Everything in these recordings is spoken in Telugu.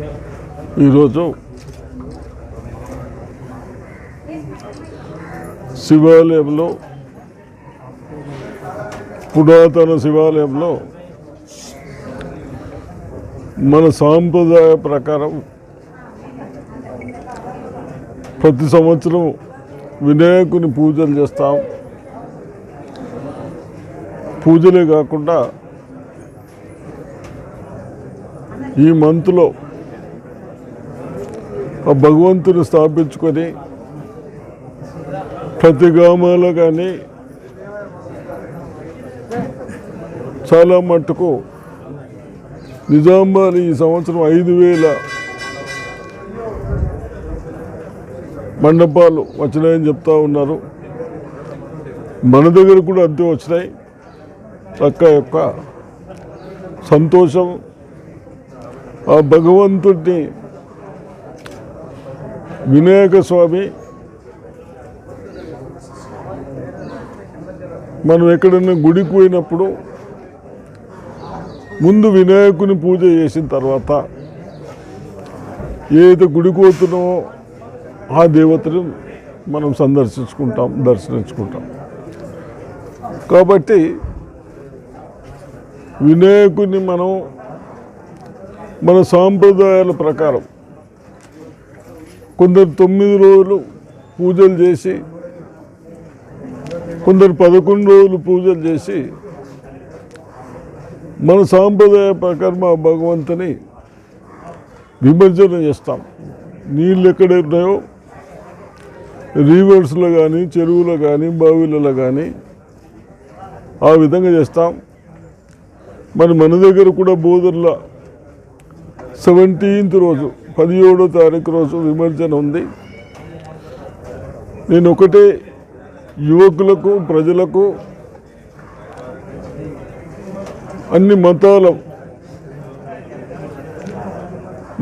ఈరోజు శివాలయంలో పురాతన శివాలయంలో మన సాంప్రదాయ ప్రకారం ప్రతి సంవత్సరం వినాయకుని పూజలు చేస్తాం. పూజలే కాకుండా ఈ మంత్లో ఆ భగవంతుని స్థాపించుకొని ప్రతి గ్రామాల్లో కానీ చాలా మట్టుకు నిజామాబాద్ ఈ సంవత్సరం ఐదు వేల మండపాలు వచ్చినాయని చెప్తా ఉన్నారు. మన దగ్గర కూడా అంతే వచ్చినాయి. చక్క యొక్క సంతోషం ఆ భగవంతుడిని వినాయక స్వామి మనం ఎక్కడైనా గుడికి పోయినప్పుడు ముందు వినాయకుని పూజ చేసిన తర్వాత ఏదైతే గుడికి పోతున్నామో ఆ దేవతను మనం సందర్శించుకుంటాం దర్శించుకుంటాం. కాబట్టి వినాయకుని మనం మన సాంప్రదాయాల ప్రకారం కొందరు తొమ్మిది రోజులు పూజలు చేసి కొందరు పదకొండు రోజులు పూజలు చేసి మన సాంప్రదాయ ప్రకారం ఆ భగవంతుని విమర్శన చేస్తాం. నీళ్ళు ఎక్కడ ఉన్నాయో? రీవర్స్లో కానీ చెరువులో కానీ బావిలలో కానీ ఆ విధంగా చేస్తాం. మరి మన దగ్గర కూడా బోధర్ల సెవెంటీన్త్ రోజు పదిహేడో తారీఖు రోజు విమర్శన ఉంది. నేను ఒకటే యువకులకు ప్రజలకు అన్ని మతాల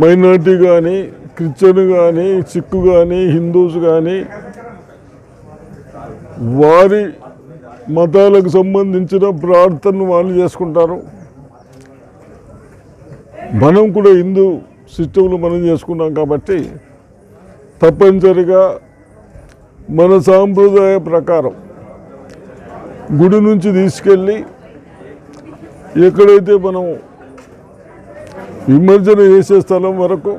మైనార్టీ కానీ క్రిస్టియన్ కానీ సిక్కు కానీ హిందూస్ కానీ వారి మతాలకు సంబంధించిన ప్రార్థనలు వాళ్ళు చేసుకుంటారు. మనం కూడా హిందూ సిస్టంలో మనం చేసుకున్నాం కాబట్టి తప్పనిసరిగా మన సాంప్రదాయ ప్రకారం గుడి నుంచి తీసుకెళ్ళి ఎక్కడైతే మనం విమర్శన చేసే స్థలం వరకు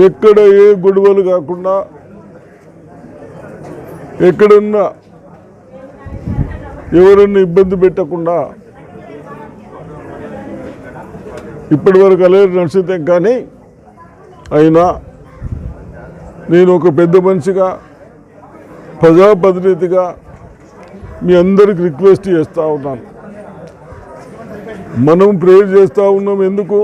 ఎక్కడ ఏ గొడవలు కాకుండా ఎక్కడన్నా ఎవరన్నా ఇబ్బంది పెట్టకుండా ఇప్పటి వరకు అలేరు నడిచితే కానీ అయినా నేను ఒక పెద్ద మనిషిగా ప్రజాప్రతినిధిగా మీ అందరికి రిక్వెస్ట్ చేస్తూ ఉన్నాను. మనం ప్రేయర్ చేస్తూ ఉన్నాం ఎందుకు?